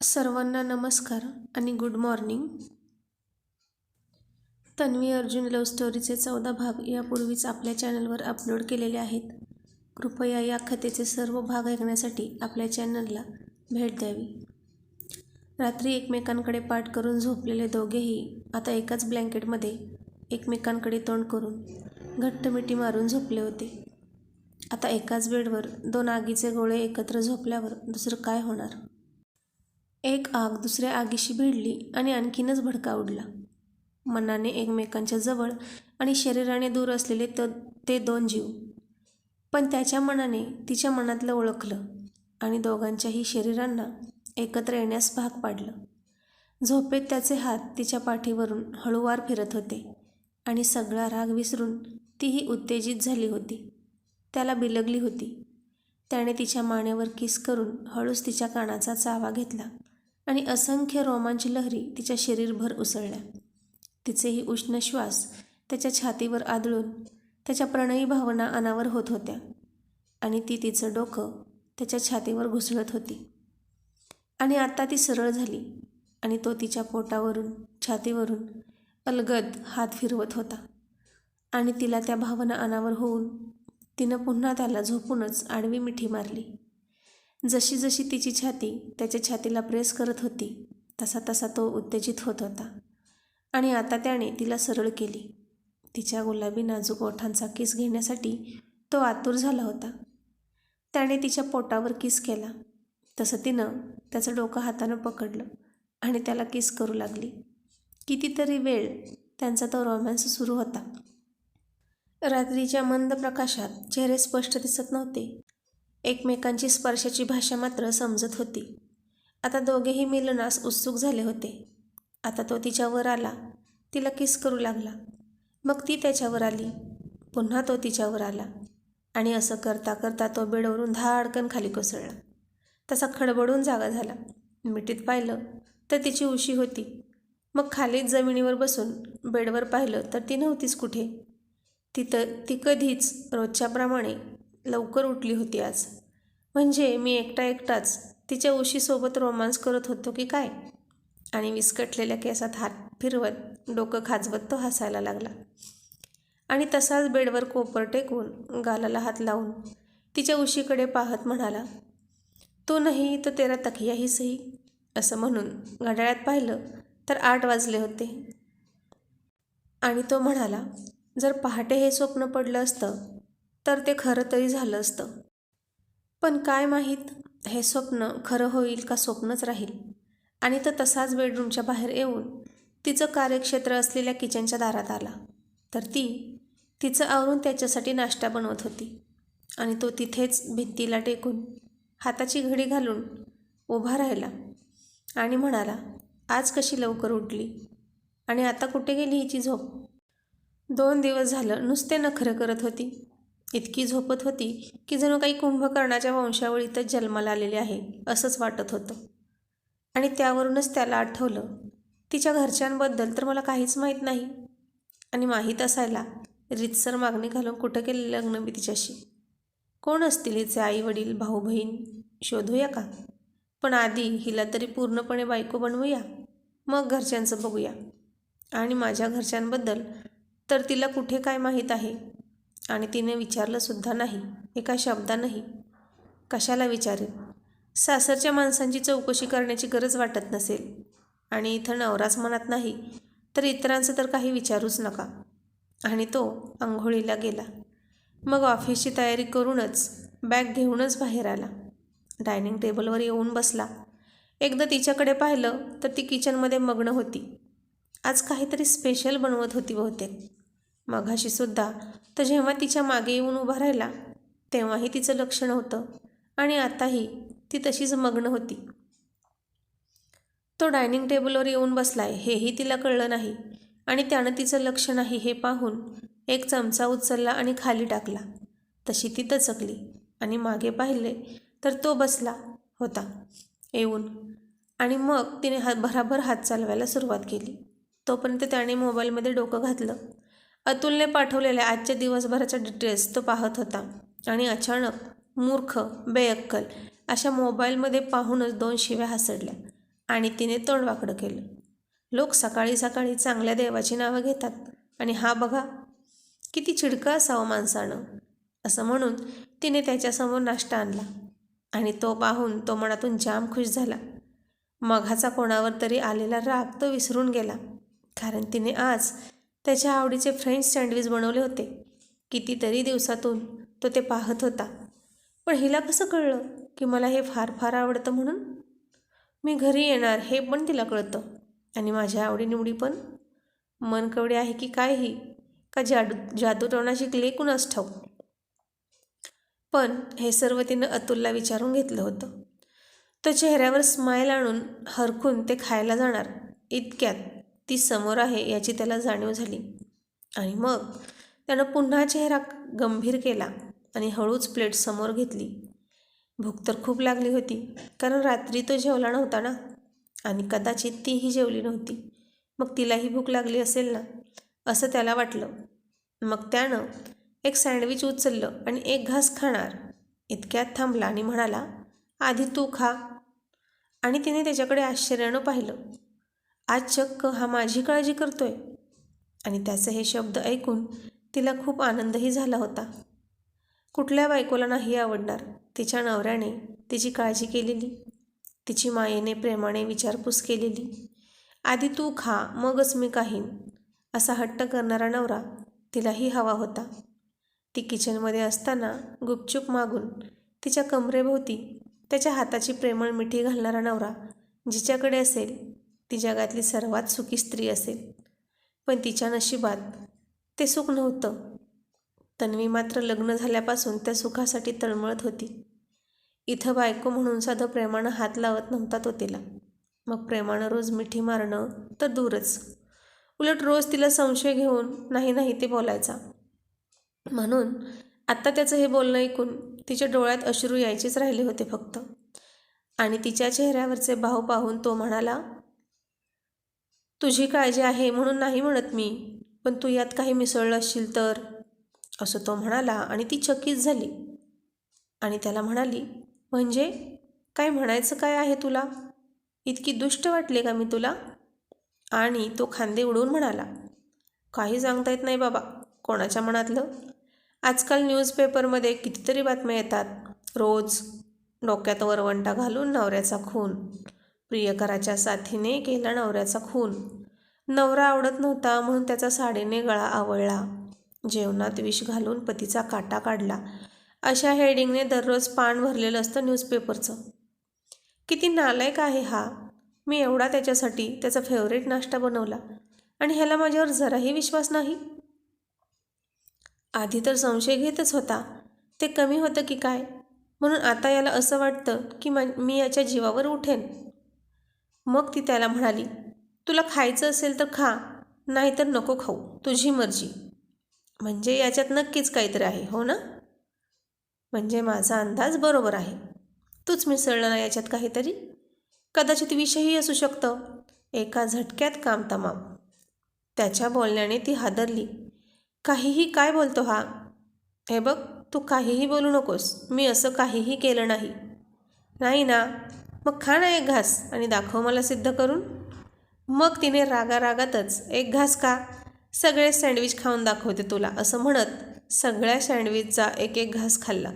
सर्वांना नमस्कार आणि good morning. Tanvi Arjun love स्टोरीचे चौदा भाग यापूर्वीच आपल्या चॅनलवर अपलोड केलेले आहेत. कृपया या कथेचे सर्व भाग ऐकण्यासाठी आपल्या चॅनलला भेट द्यावी. रात्री एकमेकांकडे पाठ करून झोपलेले दोघेही आता एकाच ब्लँकेटमध्ये एकमेकांकडे तोंड करून घट्ट मिठी मारून झोपले होते. आता एकाच बेडवर दोन आगीचे गोळे एकत्र झोपल्यावर दुसरं काय होणार? एक आग दुसऱ्या आगीशी भिडली आणि आणखीनच भडका उडला. मनाने एकमेकांच्या जवळ आणि शरीराने दूर असलेले त ते दोन जीव. पण त्याच्या मनाने तिच्या मनातलं ओळखलं आणि दोघांच्याही शरीरांना एकत्र येण्यास भाग पाडलं. झोपेत त्याचे हात तिच्या पाठीवरून हळूवार फिरत होते आणि सगळा राग विसरून तीही उत्तेजित झाली होती. त्याला बिलगली होती. त्याने तिच्या मानेवर किस करून हळूच तिच्या कानाचा चावा घेतला. आणि असंख्य रोमांच लहरी तिच्या शरीरभर उसळल्या. तिचेही उष्ण श्वास त्याच्या छातीवर आदळून त्याच्या प्रणयी भावना अनावर होत होत्या आणि ती तिचं डोकं त्याच्या छातीवर घुसळत होती. आणि आता ती सरळ झाली आणि तो तिच्या पोटावरून छातीवरून अलगद हात फिरवत होता. आणि तिला त्या भावना अनावर होऊन तिनं पुन्हा त्याला झोपूनच आडवी मिठी मारली. जशी जशी तिची छाती त्याच्या छातीला प्रेस करत होती तसा तसा तो उत्तेजित होत होता. आणि आता त्याने तिला सरळ केली. तिच्या गुलाबी नाजूक ओठांचा किस घेण्यासाठी तो आतुर झाला होता. त्याने तिच्या पोटावर किस केला. तसं तिनं त्याचं डोकं हातानं पकडलं आणि त्याला किस करू लागली. कितीतरी वेळ त्यांचा तो रोमॅन्स सुरू होता. रात्रीच्या मंद प्रकाशात चेहरे स्पष्ट दिसत नव्हते. एकमेकांची स्पर्शाची भाषा मात्र समजत होती. आता दोघेही मिलनास उत्सुक झाले होते. आता तो तिच्यावर आला. तिला किस करू लागला. मग ती त्याच्यावर आली. पुन्हा तो तिच्यावर आला. आणि असं करता करता तो बेडवरून धाडकन खाली कोसळला. तसा खडबडून जागा झाला. मिठीत पाहिलं तर तिची उशी होती. मग खालीच जमिनीवर बसून बेडवर पाहिलं तर ती नव्हतीच कुठे. तिथं ती कधीच रोजच्याप्रमाणे लवकर उठली होती आज. म्हणजे मी एकटा एकटाच तिच्या उशीसोबत रोमांस करत होतो की काय? आणि विस्कटलेल्या केसात हात फिरवत डोकं खाजवत तो हसायला लागला. आणि तसाच बेडवर कोपर टेकून गालाला हात लावून तिच्या उशीकडे पाहत म्हणाला तो नाही तर तेरा तकियाही सही असं म्हणून घड्याळ्यात पाहिलं तर आठ वाजले होते. आणि तो म्हणाला जर पहाटे हे स्वप्न पडलं असतं तर ते खरं तरी झालं असतं. पण काय माहीत हे स्वप्न खरं होईल का स्वप्नच राहील? आणि तो तसाच बेडरूमच्या बाहेर येऊन तिचं कार्यक्षेत्र असलेल्या किचनच्या दारात आला. तर ती तिचं आवरून त्याच्यासाठी नाश्ता बनवत होती. आणि तो तिथेच भिंतीला टेकून हाताची घडी घालून उभा राहिला. आणि म्हणाला आज कशी लवकर उठली? आणि आता कुठे गेली हिची झोप? दोन दिवस झालं नुसते नखरं करत होती. इतकी झोपत होती की जणू काही कुंभकर्णाच्या वंशावळीतच जन्माला आलेले आहे असंच वाटत होतं. आणि त्यावरूनच त्याला आठवलं तिच्या घरच्यांबद्दल तर मला काहीच माहीत नाही. आणि माहीत असायला रितसर मागणी घालून कुठं केले लग्न मी तिच्याशी? कोण असतील हिचे आई वडील भाऊ बहीण शोधूया का? पण आधी हिला तरी पूर्णपणे बायको बनवूया मग घरच्यांचं बघूया. आणि माझ्या घरच्यांबद्दल तर तिला कुठे काय माहीत आहे? आणि तिने विचारलंसुद्धा नाही. एका शब्दानंही. कशाला विचारेल? सासरच्या माणसांची चौकशी करण्याची गरज वाटत नसेल. आणि इथं नवराच मनात नाही तर इतरांचं तर काही विचारूच नका. आणि तो आंघोळीला गेला. मग ऑफिसची तयारी करूनच बॅग घेऊनच बाहेर आला. डायनिंग टेबलवर येऊन बसला. एकदा तिच्याकडे पाहिलं तर ती किचनमध्ये मग्न होती. आज काहीतरी स्पेशल बनवत होती बहुतेक. मघाशीसुद्धा तर जेव्हा तिच्यामागे येऊन उभा राहिला तेव्हाही तिचं लक्ष नव्हतं आणि आताही ती तशीच मग्न होती. तो डायनिंग टेबलवर येऊन बसलाय हेही तिला कळलं नाही आणि त्यानं तिचं लक्ष नाही हे पाहून एक चमचा उचलला आणि खाली टाकला. तशी ती दचकली आणि मागे पाहिले तर तो बसला होता येऊन आणि मग तिने हात भराभर हात चालवायला सुरुवात केली. तोपर्यंत त्याने मोबाईलमध्ये डोकं घातलं. अतुलने पाठवलेल्या आजच्या दिवसभराच्या डिटेल्स तो पाहत होता. आणि अचानक मूर्ख बेअक्कल अशा मोबाईलमध्ये पाहूनच दोन शिव्या हसडल्या आणि तिने तोंड वाकडं केलं. लोक सकाळी सकाळी चांगल्या देवाची नावं घेतात आणि हा बघा किती चिडकं असावं माणसानं असं म्हणून तिने त्याच्यासमोर नाश्ता आणला आणि तो पाहून तो मनातून जाम खुश झाला. मघाचा कोणावर तरी आलेला राग तो विसरून गेला कारण तिने आज त्याच्या आवडीचे फ्रेंच सँडविच बनवले होते. कितीतरी दिवसातून तो ते पाहत होता. पण हिला कसं कळलं की मला हे फार फार आवडतं म्हणून? मी घरी येणार हे पण तिला कळतं. आणि माझ्या आवडीनिवडी पण? मनकवडी आहे की काय ही का जादू जादूटोणा शिकले कुणास ठाऊ पण हे सर्व तिनं अतुलला विचारून घेतलं होतं. तो चेहऱ्यावर स्माईल आणून हरखून ते खायला जाणार. इतक्यात ती समोर आहे याची त्याला जाणीव झाली. आणि मग त्यानं पुन्हा चेहरा गंभीर केला आणि हळूच प्लेट समोर घेतली. भूक तर खूप लागली होती कारण रात्री तो जेवला नव्हता ना. आणि कदाचित तीही जेवली नव्हती. मग तिलाही भूक लागली असेल ना असं त्याला वाटलं. मग त्यानं एक सँडविच उचललं आणि एक घास खाणार. इतक्यात थांबला आणि म्हणाला आधी तू खा. आणि तिने त्याच्याकडे आश्चर्यानं पाहिलं. आज चक्क हा माझी काळजी करतोय. आणि त्याचे हे शब्द ऐकून तिला खूप आनंदही झाला होता. कुठल्या बायकोला नाही आवडणार तिच्या नवऱ्याने तिची काळजी केलेली तिची मायेने प्रेमाने विचारपूस केलेली. आधी तू खा मगच मी काहीन असा हट्ट करणारा नवरा तिलाही हवा होता. ती किचनमध्ये असताना गुपचूप मागून तिच्या कमरेभोवती त्याच्या हाताची प्रेमळ मिठी घालणारा नवरा जिच्याकडे असेल ती जगातली सर्वात सुखी स्त्री असेल. पण तिच्या नशिबात ते सुख नव्हतं. तन्वी मात्र लग्न झाल्यापासून त्या सुखासाठी तळमळत होती. इथं बायको म्हणून साधं प्रेमानं हात लावत नव्हता तो तिला. मग प्रेमानं रोज मिठी मारणं तर दूरच. उलट रोज तिला संशय घेऊन नाही नाही ते बोलायचा. म्हणून आत्ता त्याचं हे बोलणं ऐकून तिच्या डोळ्यात अश्रू यायचेच राहिले होते फक्त. आणि तिच्या चेहऱ्यावरचे भाव पाहून तो म्हणाला तुझी काळजी आहे म्हणून नाही म्हणत मी. पण तू यात काही मिसळलं असशील तर? असं तो म्हणाला आणि ती चकित झाली. आणि त्याला म्हणाली म्हणजे? काय म्हणायचं काय आहे तुला? इतकी दुष्ट वाटले का मी तुला? आणि तो खांदे उडवून म्हणाला काही सांगता येत नाही बाबा कोणाच्या मनातलं? आजकाल न्यूजपेपरमध्ये कितीतरी बातम्या येतात. रोज डोक्यात वरवंटा घालून नवऱ्याचा खून. प्रियकराच्या साथीने केला नवऱ्याचा खून. नवरा आवडत नव्हता म्हणून त्याचा साडीने गळा आवळला. जेवणात विष घालून पतीचा काटा काढला. अशा हेडिंगने दररोज पान भरलेलं असतं न्यूजपेपरचं. किती नालायक आहे हा. मी एवढा त्याच्यासाठी त्याचा फेवरेट नाश्ता बनवला. आणि ह्याला माझ्यावर जराही विश्वास नाही? आधी तर संशय घेतच होता. ते कमी होतं की काय? म्हणून आता याला असं वाटतं की मी याच्या जीवावर उठेन. मग ती त्याला म्हणाली तुला खायचं असेल तर खा नाहीतर नको खाऊ तुझी मर्जी. म्हणजे याच्यात नक्कीच काहीतरी आहे हो ना? म्हणजे माझा अंदाज बरोबर आहे. तूच मिसळलं ना याच्यात काहीतरी? कदाचित विषयही असू शकतं. एका झटक्यात काम तमाम. त्याच्या बोलण्याने ती हादरली. काहीही काय बोलतो हा? हे बघ तू काहीही बोलू नकोस. मी असं काहीही केलं नाही. नाही ना. मग खा ना एक घास आणि दाखव मला सिद्ध करून. मग तिने रागारागातच एक घास का सगळे सँडविच खाऊन दाखवते तुला असं म्हणत सगळ्या सँडविचचा एक एक घास खाल्ला.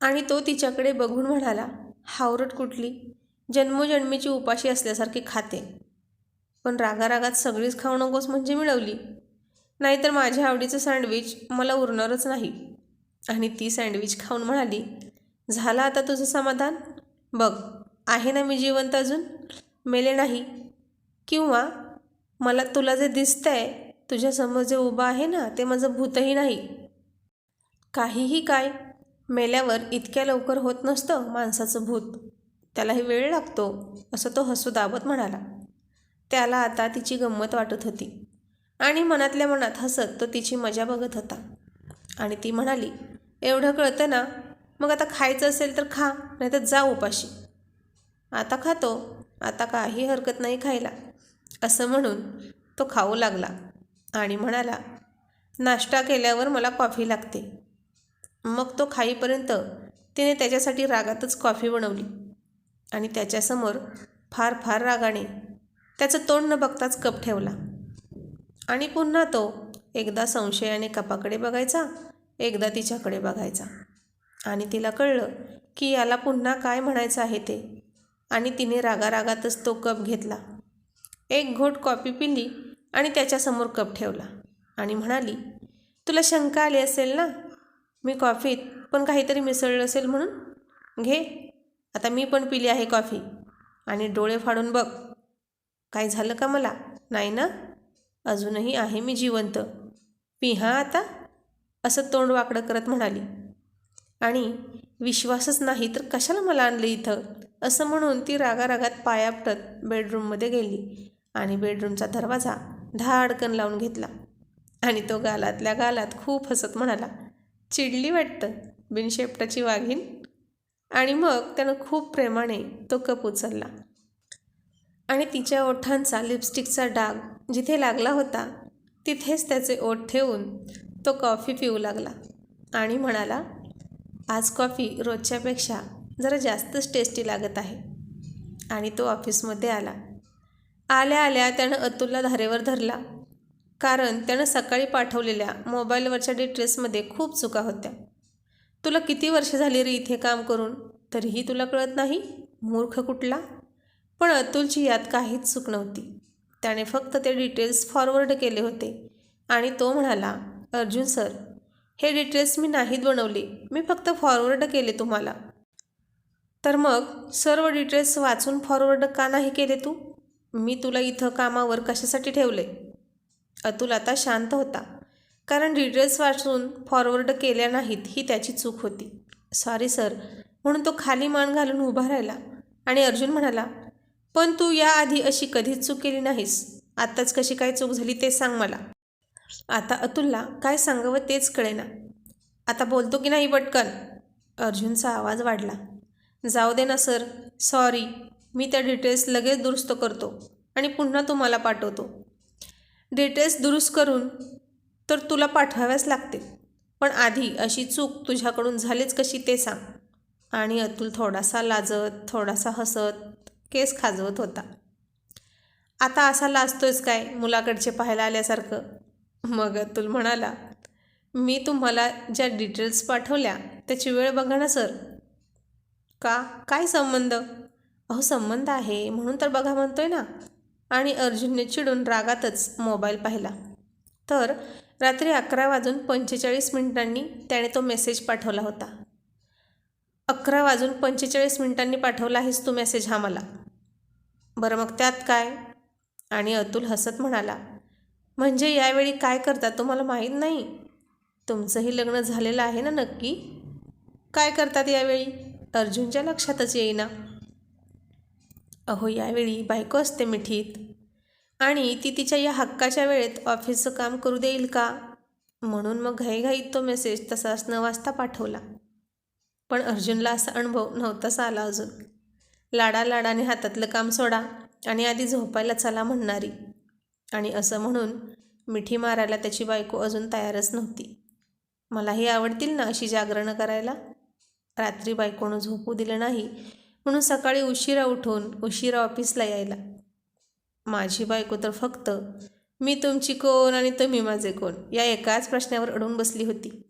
आणि तो तिच्याकडे बघून म्हणाला हावरट कुठली? जन्मोजन्मीची उपाशी असल्यासारखी खाते. पण रागारागात सगळीच खाऊ नकोस म्हणजे मिळवली. नाहीतर माझ्या आवडीचं सँडविच मला उरणारच नाही. आणि ती सँडविच खाऊन म्हणाली झालं आता तुझं समाधान? बघ आहे ना मी जिवंत अजून? मेले नाही. किंवा मला तुला जे दिसतं आहे तुझ्यासमोर जे उभं आहे ना ते माझं भूतही नाही. काहीही काय मेल्यावर इतक्या लवकर होत नसतं माणसाचं भूत. त्यालाही वेळ लागतो असं तो हसू दाबत म्हणाला. त्याला आता तिची गंमत वाटत होती. आणि मनातल्या मनात हसत तो तिची मजा बघत होता. आणि ती म्हणाली एवढं कळतं ना? मग आता खायचं असेल तर खा नाही तर जा उपाशी. आता खातो. आता काही हरकत नाही खायला. असं म्हणून तो खाऊ लागला आणि म्हणाला नाश्ता केल्यावर मला कॉफी लागते. मग तो खाईपर्यंत तिने त्याच्यासाठी रागातच कॉफी बनवली आणि त्याच्यासमोर फार फार रागाने त्याचं तोंड न बघताच कप ठेवला. आणि पुन्हा तो एकदा संशयाने कपाकडे बघायचा एकदा तिच्याकडे बघायचा. आणि तिला कळलं की याला पुन्हा काय म्हणायचं आहे ते. आणि तिने रागारागातच तो कप घेतला. एक घोट कॉफी पिली आणि त्याच्यासमोर कप ठेवला आणि म्हणाली तुला शंका आली असेल ना? मी कॉफीत पण काहीतरी मिसळलं असेल म्हणून? घे आता मी पण पिली आहे कॉफी आणि डोळे फाडून बघ. काय झालं का मला? नाही ना? अजूनही आहे मी जिवंत. पी हा आता. असं तोंड वाकडं करत म्हणाली. आणि विश्वासच नाही तर कशाला मला आणलं इथं? असं म्हणून ती रागारागात पायापटत बेडरूममध्ये गेली आणि बेडरूमचा दरवाजा धाडकन लावून घेतला. आणि तो गालातल्या गालात खूप हसत म्हणाला चिडली वाटतं? बिनशेपटाची वाघीण? आणि मग त्यानं खूप प्रेमाने तो कप उचलला. आणि तिच्या ओठांचा लिपस्टिकचा डाग जिथे लागला होता तिथेच त्याचे ओठ ठेवून तो कॉफी पिऊ लागला आणि म्हणाला आज कॉफी रोजच्यापेक्षा जरा जास्तच टेस्टी लागत आहे. आणि तो ऑफिसमध्ये आला. आल्या आल्या त्यानं अतुलला धारेवर धरला. कारण त्यानं सकाळी पाठवलेल्या मोबाईलवरच्या डिटेल्समध्ये खूप चुका होत्या. तुला किती वर्ष झाली रे इथे काम करून? तरीही तुला कळत नाही? मूर्ख कुठला? पण अतुलची यात काहीच चूक नव्हती. त्याने फक्त ते डिटेल्स फॉरवर्ड केले होते. आणि तो म्हणाला अर्जुन सर हे डिटेल्स मी नाहीत बनवले. मी फक्त फॉरवर्ड केले तुम्हाला. तर मग सर्व डिटेल्स वाचून फॉरवर्ड का नाही केले तू? मी तुला इथं कामावर कशासाठी ठेवले? अतुल आता शांत होता. कारण डिटेल्स वाचून फॉरवर्ड केल्या नाहीत ही त्याची चूक होती. सॉरी सर म्हणून तो खाली मान घालून उभा राहिला. आणि अर्जुन म्हणाला पण तू याआधी अशी कधीच चूक केली नाहीस. आत्ताच कशी काय चूक झाली ते सांग मला. आता अतुलला काय सांगावं तेच कळेना. आता बोलतो की नाही पटकन? अर्जुनचा आवाज वाढला. जाऊ दे ना सर. सॉरी. मी त्या डिटेल्स लगेच दुरुस्त करतो आणि पुन्हा तुम्हाला पाठवतो. डिटेल्स दुरुस्त करून तर तुला पाठवाव्याच लागते पण आधी अशी चूक तुझ्याकडून झालीच कशी ते सांग. आणि अतुल थोडासा लाजत थोडासा हसत केस खाजवत होता. आता असा लाजतोयच काय मुलाकडचे पाहायला आल्यासारखं? मग अतुल म्हणाला मी तुम्हाला ज्या डिटेल्स पाठवल्या त्याची वेळ बघा ना सर. का? काय संबंध? अहो संबंध आहे म्हणून तर बघा म्हणतोय ना. आणि अर्जुनने चिडून रागातच मोबाईल पाहिला. तर रात्री अकरा वाजून पंचेचाळीस मिनिटांनी त्याने तो मेसेज पाठवला होता. अकरा वाजून पंचेचाळीस मिनिटांनी पाठवला आहेस तू मेसेज हा मला. बरं मग त्यात काय? आणि अतुल हसत म्हणाला म्हणजे यावेळी काय करता तुम्हाला माहीत नाही. तुमचंही लग्न झालेलं आहे ना नक्की? काय करतात यावेळी? अर्जुनच्या लक्षातच येईना. अहो यावेळी बायको असते मिठीत. आणि ती तिच्या या हक्काच्या वेळेत ऑफिसचं काम करू देईल का? म्हणून मग घाईघाईत तो मेसेज तसाच न वाजता पाठवला. पण अर्जुनला असा अनुभव नव्हताच आला अजून. लाडा लाडाने हातातलं काम सोडा आणि आधी झोपायला चला म्हणणारी. आणि असं म्हणून मिठी मारायला त्याची बायको अजून तयारच नव्हती. मलाही आवडतील ना अशी जागरणं करायला? रात्री बायकोनं झोपू दिलं नाही म्हणून सकाळी उशिरा उठून उशिरा ऑफिसला यायला. माझी बायको तर फक्त मी तुमची कोण आणि तुम्ही माझे कोण? या एकाच प्रश्नावर अडून बसली होती.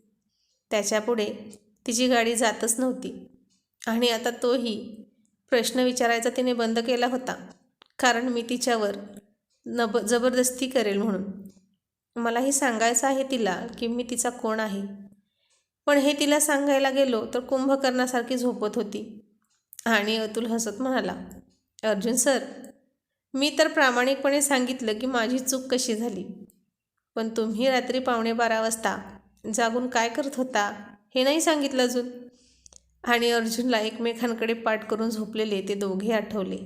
त्याच्यापुढे तिची गाडी जातच नव्हती. आणि आता तोही प्रश्न विचारायचा तिने बंद केला होता. कारण मी तिच्यावर नब जबरदस्ती करेल म्हणून. मलाही सांगायचं आहे तिला की मी तिचा कोण आहे? पण हे तिला सांगायला गेलो तर कुंभकर्णासारखी झोपत होती. आणि अतुल हसत म्हणाला अर्जुन सर मी तर प्रामाणिकपणे सांगितलं की माझी चूक कशी झाली. पण तुम्ही रात्री पावणे बारा वाजता जागून काय करत होता हे नाही सांगितलं अजून. आणि अर्जुनला एकमेकांकडे पाठ करून झोपलेले ते दोघे आठवले.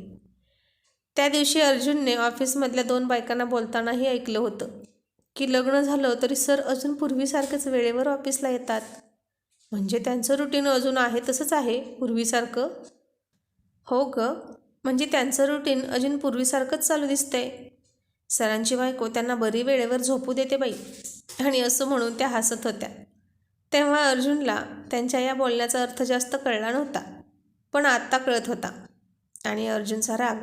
त्या दिवशी अर्जुनने ऑफिसमधल्या दोन बायकांना बोलतानाही ऐकलं होतं की लग्न झालं तरी सर अजून पूर्वीसारखंच वेळेवर ऑफिसला येतात. म्हणजे त्यांचं रुटीन अजून आहे तसंच आहे पूर्वीसारखं? हो ग. म्हणजे त्यांचं रुटीन अजून पूर्वीसारखंच चालू दिसतंय. सरांची बायको त्यांना बरी वेळेवर झोपू देते बाई. आणि असं म्हणून त्या हसत होत्या. तेव्हा अर्जुनला त्यांच्या या बोलण्याचा अर्थ जास्त कळला नव्हता पण आत्ता कळत होता. आणि अर्जुनचा राग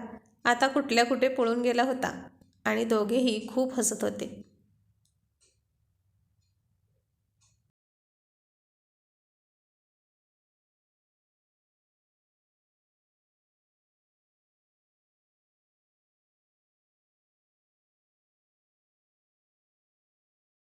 आता कुठल्या कुठे पळून गेला होता आणि दोघेही खूप हसत होते.